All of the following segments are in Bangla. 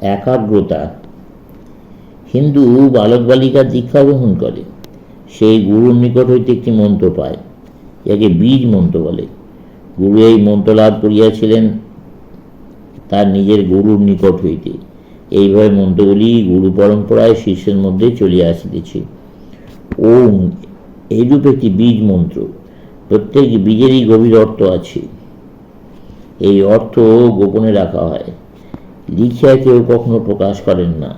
একাগ্রতা। হিন্দু বালক বালিকা দীক্ষা গ্রহণ করে। সেই গুরুর নিকট হইতে একটি মন্ত্র পায়, যাকে বীজ মন্ত্র বলে। গুরু এই মন্ত্র লাভ করিয়াছিলেন তার নিজের গুরুর নিকট হইতে। এইভাবে মন্ত্রগুলি গুরু পরম্পরায় শিষ্যের মধ্যে চলিয়া আসিতেছে। ওম এইরূপ একটি বীজ মন্ত্র। প্রত্যেক বীজেরই গভীর অর্থ আছে। এই অর্থ গোপনে রাখা হয়। লিখিয়া কেউ কখনো প্রকাশ করেন না।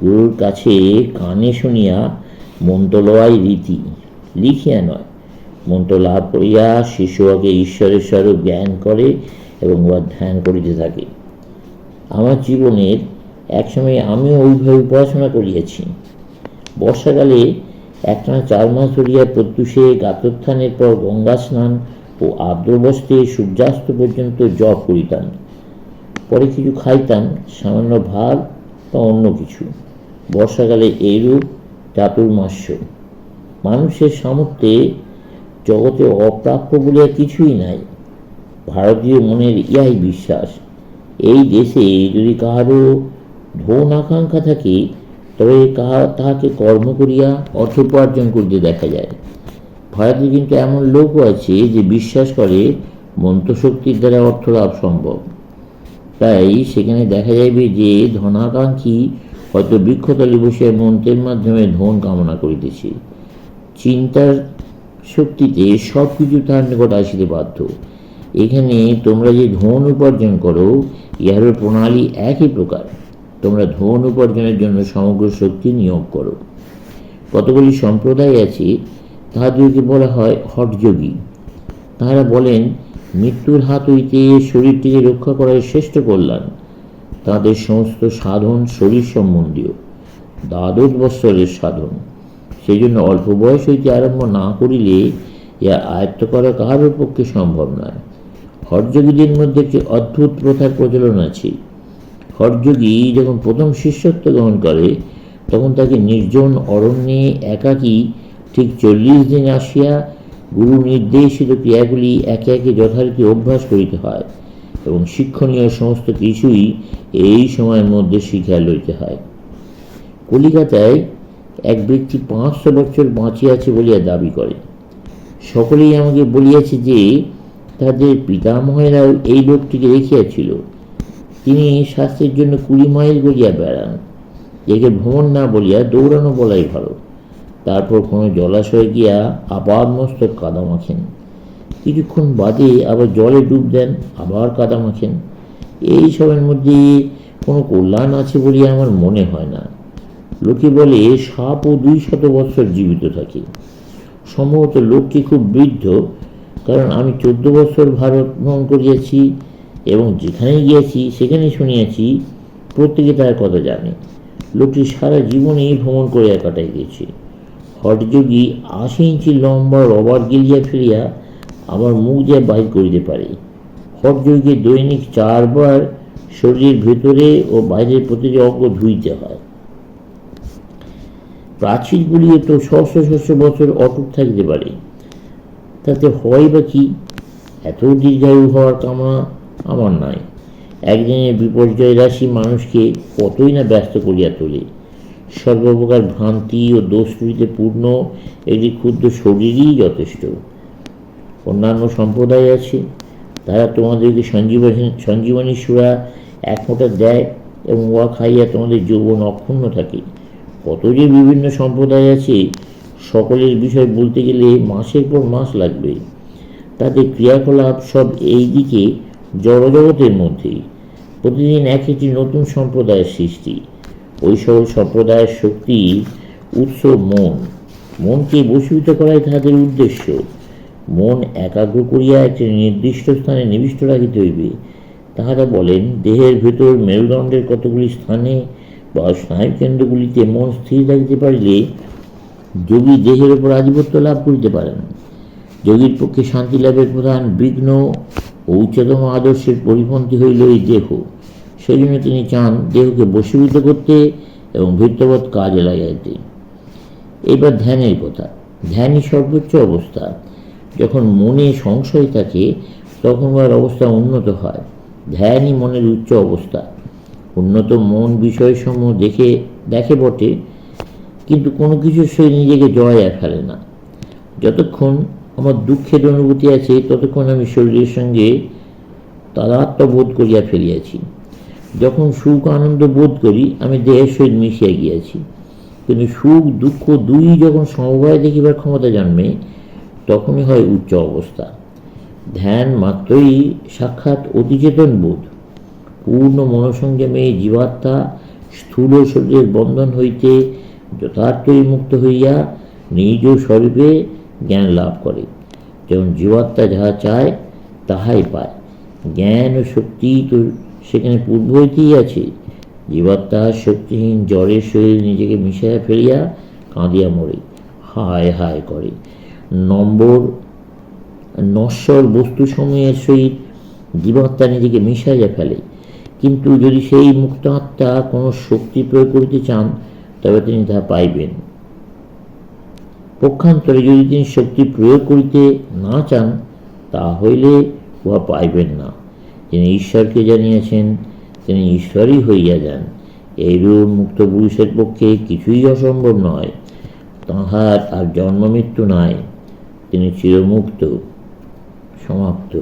গুরুর কাছে কানে শুনিয়া মন্ত্র লওয়াই রীতি, লিখিয়া নয়। মন্ত্র লাভ করিয়া শিশুকে ঈশ্বরের স্বরূপ জ্ঞান করে এবং উহা ধ্যান করিতে থাকে। আমার জীবনের একসময় আমিও ওইভাবে পড়াশোনা করিয়াছি। বর্ষাকালে একটানা চার মাস ধরিয়া প্রত্যুষে গাতোত্থানের পর গঙ্গা স্নান ও আর্দ্রবস্ত্রে সূর্যাস্ত পর্যন্ত জপ করিতাম। পরে কিছু খাইতাম, সামান্য ভাত বা অন্য কিছু। বর্ষাকালে এইরূপ চাতুর্মাস্য। মানুষের সামর্থ্যে জগতে অপ্রাপ্য বলিয়া কিছুই নাই। ভারতীয় মনের ইহাই বিশ্বাস। এই দেশে যদি কাহারও ধন আকাঙ্ক্ষা থাকে, তবে কাহা, তাহাকে কর্ম করিয়া অর্থ উপার্জন করিতে দেখা যায়। ভারতে কিন্তু এমন লোকও আছে যে বিশ্বাস করে মন্ত্রশক্তির দ্বারা অর্থ লাভ সম্ভব। তাই সেখানে দেখা যাইবে যে ধনাকাঙ্ক্ষী হয়তো বৃক্ষতলে বসে মন্ত্রের মাধ্যমে ধন কামনা করিতেছে। চিন্তার শক্তিতে সব কিছু তার নিকট আসিতে বাধ্য। এখানে তোমরা যে ধন উপার্জন করো ইহার প্রণালী একই প্রকার। তোমরা ধন উপার্জনের জন্য সমগ্র শক্তি নিয়োগ করো। কতগুলি সম্প্রদায় আছে তাহাদেরকে বলা হয় হটযোগী। তাহারা বলেন মৃত্যুর হাত হইতে শরীরটিকে রক্ষা করার শ্রেষ্ঠ কল্যাণ। তাদের সমস্ত সাধন শরীর সম্বন্ধীয়। দ্বাদশ বৎসরের সাধন। সেই জন্য অল্প বয়স হইতে আরম্ভ না করিলে ইহা আয়ত্ত করা কাহারও পক্ষে সম্ভব নয়। হরযোগীদের মধ্যে একটি অদ্ভুত প্রথার প্রচলন আছে। হরযোগী যখন প্রথম শিষ্যত্ব গ্রহণ করে, তখন তাকে নির্জন অরণ্যে একাকী ঠিক চল্লিশ দিন আসিয়া গুরু নির্দেশিত ক্রিয়াগুলি একে একে যথারীতি অভ্যাস করিতে হয় এবং শিক্ষণীয় সমস্ত কিছুই এই সময়ের মধ্যে শিখিয়া লইতে হয়। কলিকাতায় এক ব্যক্তি পাঁচশো বছর বাঁচিয়াছে বলিয়া দাবি করে সকলেই আমাকে বলিয়াছে যে, তাদের পিতামহেরাও এই লোকটিকে দেখিয়াছিল। তিনি স্বাস্থ্যের জন্য কুড়ি মাইল গড়িয়া বেড়ান একে ভ্রমণ না বলিয়া দৌড়ানো বলাই ভালো। তারপর কোনো জলাশয়ে গিয়া আবার মস্তক কাদা মাখেন। কিছুক্ষণ বাদে আবার জলে ডুব দেন, আবার কাদা মাখেন। এই সবের মধ্যে কোনো কল্যাণ আছে বলিয়া আমার মনে হয় না। লোকে বলে, সাপ ও দুই শত বৎসর জীবিত থাকে। সম্ভবত লোকটি খুব বৃদ্ধ, কারণ আমি চোদ্দ বছর ভারত ভ্রমণ করিয়াছি এবং যেখানে গিয়েছি সেখানে শুনিয়াছি, প্রত্যেকে তার কথা জানে। লোকটি সারা জীবনেই ভ্রমণ করিয়া কাটাই গিয়েছে হটযোগী আশি ইঞ্চি লম্বা রবার গিলিয়া ফেলিয়া আমার মুখ যে বাইর করিতে পারে। হটযোগীকে দৈনিক চারবার শরীরের ভেতরে ও বাইরের প্রতিটি অঙ্গ ধুইতে হয়। প্রাচীরগুলিও তো ছশো ছশো বছর অটুট থাকতে পারে। তাতে হয় বা কি? এত দীর্ঘায়ু হওয়ার কামনা আমার নয়। একদিনের বিপর্যয় রাশি মানুষকে কতই না ব্যস্ত করিয়া তোলে। সর্বপ্রকার ভ্রান্তি ও দোষ ত্রুটিতে পূর্ণ একটি ক্ষুদ্র শরীরই যথেষ্ট। অন্যান্য সম্প্রদায় আছে, তারা তোমাদেরকে সঞ্জীবনী সঞ্জীবনী সুরা এক মোটা দেয় এবং ওয়া খাইয়া তোমাদের যৌবন অক্ষুণ্ণ থাকে। কত যে বিভিন্ন সম্প্রদায় আছে, সকলের বিষয় বলতে গেলে মাসের পর মাস লাগবে। তাদের ক্রিয়াকলাপ সব এই দিকে জড়জগতের মধ্যেই। প্রতিদিন এক একটি নতুন সম্প্রদায়ের সৃষ্টি। ওই সকল সম্প্রদায়ের শক্তি, উৎস, মন। মনকে বশীভূত করাই তাহাদের উদ্দেশ্য। মন একাগ্র করিয়া একটি নির্দিষ্ট স্থানে নিবিষ্ট রাখিতে হইবে। তাহারা বলেন, দেহের ভেতর মেরুদণ্ডের কতগুলি স্থানে বা স্নায়ু কেন্দ্রগুলিতে মন স্থির রাখিতে পারিলে যোগী দেহের উপর আধিপত্য লাভ করিতে পারেন। যোগীর পক্ষে শান্তি লাভের প্রধান বিঘ্ন ও উচ্চতম আদর্শের পরিপন্থী হইল এই দেহ। সেই জন্য তিনি চান দেহকে বশীভূত করতে এবং ভৃত্যবৎ কাজে লাগাইতে। এবার ধ্যানের কথা ধ্যানই সর্বোচ্চ অবস্থা। যখন মনে সংশয় থাকে তখন উহার অবস্থা উন্নত হয়। ধ্যানই মনের উচ্চ অবস্থা। উন্নত মন বিষয়সমূহ দেখে দেখে বটে, কিন্তু কোনো কিছুর সে নিজেকে আর ফেলে না। যতক্ষণ আমার দুঃখের অনুভূতি আছে, ততক্ষণ আমি শরীরের সঙ্গে তাদাত্ম বোধ করিয়া ফেলিয়াছি। যখন সুখ, আনন্দ বোধ করি, আমি দেহের সহিত মিশিয়া গিয়াছি। কিন্তু সুখ, দুঃখ দুই যখন সমবায় দেখিবার ক্ষমতা জন্মে, তখনই হয় উচ্চ অবস্থা। ধ্যান মাত্রই সাক্ষাৎ অতিচেতন বোধ। পূর্ণ মনসংযমে জীবাত্মা স্থূল শরীরের বন্ধন হইতে যথার্থই মুক্ত হইয়া নিজ স্বরূপে জ্ঞান লাভ করে। যেমন জীবাত্মা যাহা চায়, তাহাই পায়। জ্ঞান ও শক্তি তো সেখানে পূর্ব হইতেই আছে? জীবাত্মা শক্তিহীন জ্বরের শরীর নিজেকে মিশাইয়া ফেলিয়া কাঁদিয়া মরে। হায় হায় করে। নম্বর, নশ্বর বস্তু বস্তুসমূহের সহিত জীবাত্মা নিজেকে মিশাইয়া ফেলে। কিন্তু যদি সেই মুক্ত আত্মা কোনো শক্তি প্রয়োগ করিতে চান, তবে তিনি তাহা পাইবেন। পক্ষান্তরে যদি তিনি শক্তি প্রয়োগ করিতে না চান, তা হইলে উহা পাইবেন না। যিনি ঈশ্বরকে জানিয়াছেন, তিনি ঈশ্বরই হইয়া যান। এইরূপ মুক্ত পুরুষের পক্ষে কিছুই অসম্ভব নয়। তাঁহার আর জন্ম মৃত্যু নাই। তিনি চিরমুক্ত, সমাপ্ত।